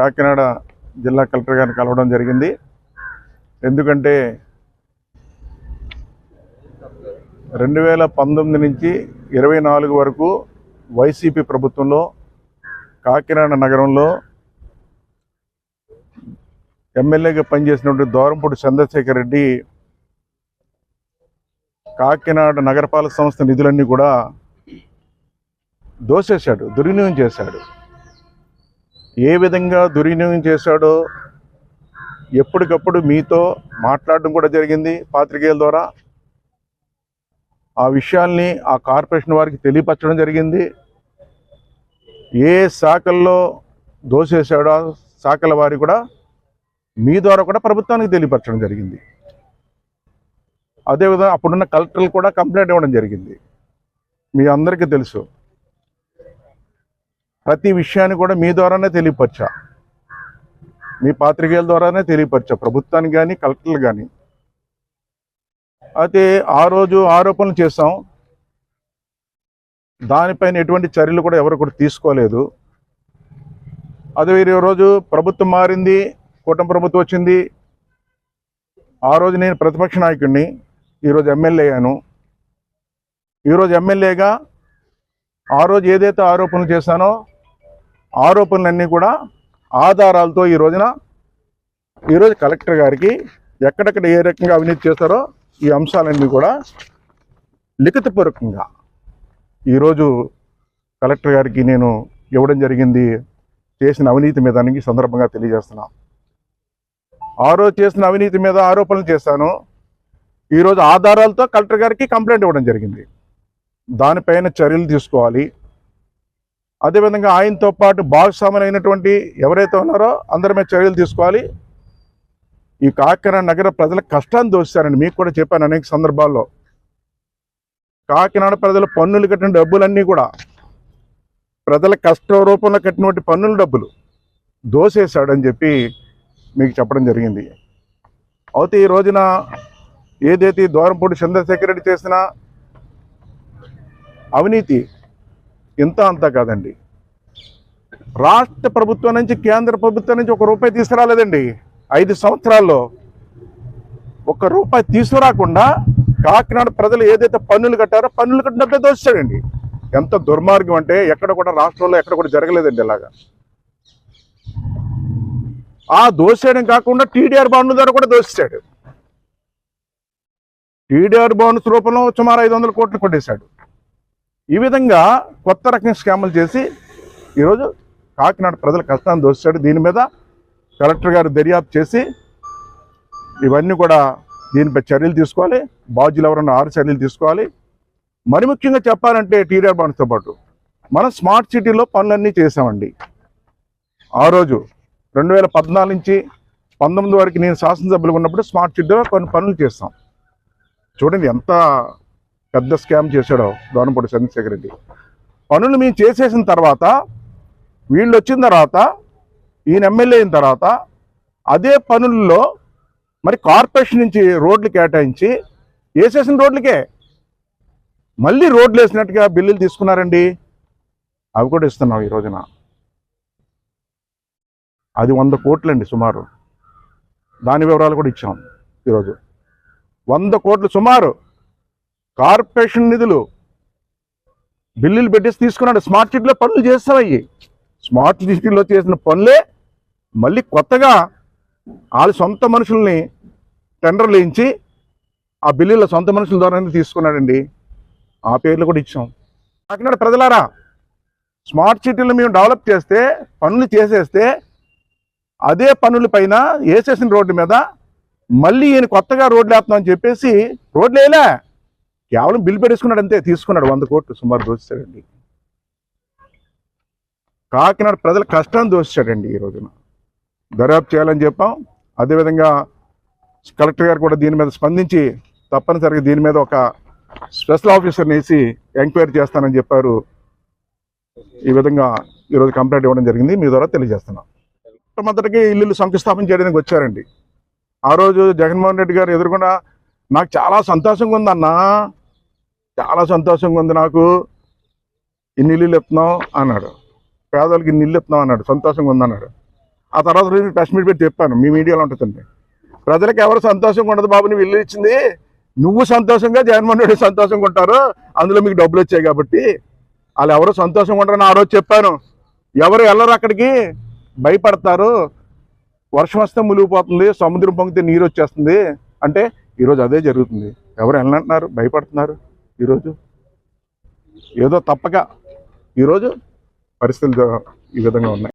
కాకినాడ జిల్లా కలెక్టర్ గారిని కలవడం జరిగింది. ఎందుకంటే రెండు వేల పంతొమ్మిది నుంచి ఇరవై నాలుగు వరకు వైసీపీ ప్రభుత్వంలో కాకినాడ నగరంలో ఎమ్మెల్యేగా పనిచేసినటువంటి దూరంపూడి చంద్రశేఖర్ రెడ్డి కాకినాడ నగరపాలక సంస్థ నిధులన్నీ కూడా దోసేశాడు దుర్వినియోగం చేశాడు. ఏ విధంగా దుర్వినియోగం చేశాడో ఎప్పటికప్పుడు మీతో మాట్లాడడం కూడా జరిగింది పాత్రికేయుల ద్వారా. ఆ విషయాల్ని ఆ కార్పొరేషన్ వారికి తెలియపరచడం జరిగింది. ఏ శాఖల్లో దోసేశాడో ఆ శాఖల వారి కూడా మీ ద్వారా కూడా ప్రభుత్వానికి తెలియపరచడం జరిగింది. అదేవిధంగా అప్పుడున్న కలెక్టర్లు కూడా కంప్లైంట్ ఇవ్వడం జరిగింది. మీ అందరికీ తెలుసు. ప్రతి విషయాన్ని కూడా మీ ద్వారానే తెలియపరచా. మీ పాత్రికేయుల ద్వారానే తెలియపరచా ప్రభుత్వానికి కానీ కలెక్టర్లు కానీ అయితే ఆ రోజు ఆరోపణలు చేశాం. దానిపైన ఎటువంటి చర్యలు కూడా ఎవరు కూడా తీసుకోలేదు. అదే ఈ రోజు ప్రభుత్వం మారింది కూటమి ప్రభుత్వం వచ్చింది. ఆ రోజు నేను ప్రతిపక్ష నాయకుడిని ఈరోజు ఎమ్మెల్యే అయ్యాను. ఈరోజు ఎమ్మెల్యేగా ఆ రోజు ఏదైతే ఆరోపణలు చేశానో ఆరోపణలన్నీ కూడా ఆధారాలతో ఈ రోజున ఈరోజు కలెక్టర్ గారికి ఎక్కడెక్కడ ఏ రకంగా అవినీతి చేస్తారో ఈ అంశాలన్నీ కూడా లిఖితపూర్వకంగా ఈరోజు కలెక్టర్ గారికి నేను ఇవ్వడం జరిగింది చేసిన అవినీతి మీద అని సందర్భంగా తెలియజేస్తున్నా. ఆ రోజు చేసిన అవినీతి మీద ఆరోపణలు చేశాను. ఈరోజు ఆధారాలతో కలెక్టర్ గారికి కంప్లైంట్ ఇవ్వడం జరిగింది. దానిపైన చర్యలు తీసుకోవాలి. అదేవిధంగా ఆయనతో పాటు భాగస్వాములైనటువంటి ఎవరైతే ఉన్నారో అందరి మీద చర్యలు తీసుకోవాలి. ఈ కాకినాడ నగర ప్రజల కష్టాన్ని దోస్తారండి మీకు కూడా చెప్పాను అనేక సందర్భాల్లో. కాకినాడ ప్రజల పన్నులు కట్టిన డబ్బులన్నీ కూడా ప్రజల కష్ట రూపంలో కట్టినటువంటి పన్నుల డబ్బులు దోసేశాడని చెప్పి మీకు చెప్పడం జరిగింది. అయితే ఈ రోజున ఏదైతే దూరంపూడి చంద్రశేఖర్ రెడ్డి చేసిన అవినీతి ఇంత అంతా కాదండి. రాష్ట్ర ప్రభుత్వం నుంచి కేంద్ర ప్రభుత్వం నుంచి ఒక రూపాయి తీసుకురాలేదండి. ఐదు సంవత్సరాల్లో ఒక్క రూపాయి తీసుకురాకుండా కాకినాడ ప్రజలు ఏదైతే పన్నులు కట్టారో పన్నులు కట్టినట్టే డబ్బే ఎంత దుర్మార్గం అంటే ఎక్కడ కూడా రాష్ట్రంలో ఎక్కడ కూడా జరగలేదండి ఇలాగా. ఆ దోసేయడం కాకుండా టీడీఆర్ బాండ్ల ద్వారా కూడా దోస్తాడు టీడీఆర్ బాండ్స్ రూపంలో సుమారు ఐదు వందల కోట్లు కొట్టేశాడు. ఈ విధంగా కొత్త రకం స్కాములు చేసి ఈరోజు కాకినాడ ప్రజల కష్టాన్ని దోశాడు దీని మీద కలెక్టర్ గారు దర్యాప్తు చేసి ఇవన్నీ కూడా దీనిపై చర్యలు తీసుకోవాలి. బాధ్యులు ఎవరన్నా ఆరు చర్యలు తీసుకోవాలి. మరి ముఖ్యంగా చెప్పాలంటే టీడీఆర్ బాండ్స్తో పాటు మనం స్మార్ట్ సిటీలో పనులన్నీ చేసామండి ఆ రోజు రెండు వేల పద్నాలుగు నుంచి పంతొమ్మిది వరకు నేను శాసనసభ్యులు ఉన్నప్పుడు స్మార్ట్ సిటీలో కొన్ని పనులు చేస్తాం చూడండి ఎంత పెద్ద స్కామ్ చేశాడు దోనపూడి చంద్రశేఖర్ రెడ్డి. పనులు మేము చేసేసిన తర్వాత వీళ్ళు వచ్చిన తర్వాత ఈయన ఎమ్మెల్యే అయిన తర్వాత అదే పనుల్లో మరి కార్పొరేషన్ నుంచి రోడ్లు కేటాయించి వేసేసిన రోడ్లకే. మళ్ళీ రోడ్లు వేసినట్టుగా బిల్లులు తీసుకున్నారండి. అవి కూడా ఇస్తున్నాం ఈ రోజున. అది వంద కోట్లండి సుమారు. దాని వివరాలు కూడా ఇచ్చాం ఈరోజు. వంద కోట్లు సుమారు కార్పొరేషన్ నిధులు బిల్లులు పెట్టేసి తీసుకున్నాడు. స్మార్ట్ సిటీలో పనులు చేస్తామయ్యి స్మార్ట్ సిటీలో చేసిన పనులే మళ్ళీ కొత్తగా వాళ్ళ సొంత మనుషుల్ని టెండర్లు వేయించి ఆ బిల్లుల సొంత మనుషుల ద్వారానే తీసుకున్నాడండి. ఆ పేర్లు కూడా ఇచ్చాం. కాకినాడ ప్రజలారా స్మార్ట్ సిటీలు మేము డెవలప్ చేస్తే పనులు చేసేస్తే అదే పనుల పైన వేసేసిన రోడ్డు మీద మళ్ళీ ఈయన కొత్తగా రోడ్లు వేస్తున్నామని చెప్పేసి రోడ్లు వేయలే. కేవలం బిల్ పెట్టేసుకున్నాడు అంతే తీసుకున్నాడు. వంద కోట్లు సుమారు దోచాడండి కాకినాడ ప్రజల కష్టాన్ని దోచాడండి ఈ రోజున. దర్యాప్తు చేయాలని చెప్పాం. అదేవిధంగా కలెక్టర్ గారు కూడా దీని మీద స్పందించి తప్పనిసరిగా దీని మీద ఒక స్పెషల్ ఆఫీసర్ని వేసి ఎంక్వైరీ చేస్తానని చెప్పారు. ఈ విధంగా ఈరోజు కంప్లైంట్ ఇవ్వడం జరిగింది. మీ ద్వారా తెలియజేస్తున్నాం. మొదటికి ఇల్లు శంకుస్థాపన చేయడానికి వచ్చారండి. ఆ రోజు జగన్మోహన్ రెడ్డి గారు ఎదుర్కొన్న నాకు చాలా సంతోషంగా ఉందన్నా. చాలా సంతోషంగా ఉంది నాకు. ఇన్ని ఇల్లు ఇస్తున్నాం అన్నాడు. పేదవాళ్ళకి ఇన్ని ఇల్లు ఇస్తున్నాం అన్నాడు. సంతోషంగా ఉంది అన్నాడు. ఆ తర్వాత రోజు ప్రెస్ మీట్ పెట్టి చెప్పాను. మీ మీడియాలో ఉంటుందండి ప్రజలకు ఎవరు సంతోషంగా ఉండదు బాబు నువ్వు ఇల్లు ఇచ్చింది. నువ్వు సంతోషంగా జగన్మోహన్ రెడ్డి సంతోషంగా ఉంటారు. అందులో మీకు డబ్బులు వచ్చాయి కాబట్టి. వాళ్ళు ఎవరు సంతోషంగా ఉంటారని ఆ రోజు చెప్పాను. ఎవరు వెళ్ళరు అక్కడికి. భయపడతారు. వర్షం వస్తే మునిగిపోతుంది. సముద్రం పొంగితే నీరు వచ్చేస్తుంది. అంటే ఈరోజు అదే జరుగుతుంది. ఎవరు వెళ్ళంటున్నారు భయపడుతున్నారు. ఈరోజు? ఏదో తప్పక ఈరోజు పరిస్థితులు ఈ విధంగా ఉన్నాయి.